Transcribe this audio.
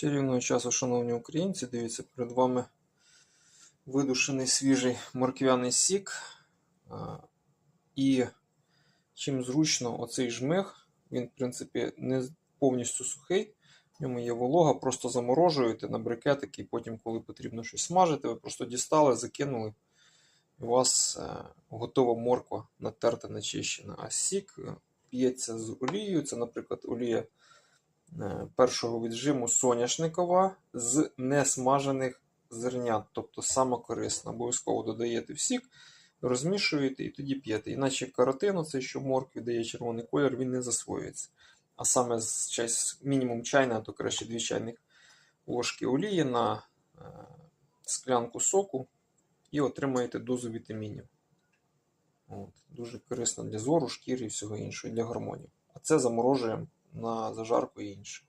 Чарівного часу, шановні українці, дивіться, перед вами видушений свіжий морквяний сік. І чим зручно оцей жмих, він, в принципі, не повністю сухий, в ньому є волога, просто заморожуєте на брикетики, і потім, коли потрібно щось смажити, ви просто дістали, закинули, у вас е, готова морква натерта, начищена. А сік е, п'ється з олією, це, наприклад, олія першого віджиму соняшникова з несмажених зернят, тобто самокорисна. Обов'язково додаєте в сік, розмішуєте і тоді п'єте. Іначе каротин, цей, що моркві дає червоний колір, він не засвоюється. А саме з мінімум чайна, то краще 2 чайних ложки олії на е, склянку соку і отримаєте дозу вітамінів. От. Дуже корисно для зору, шкіри і всього іншого, для гормонів. А це заморожуємо на зажарку і інше.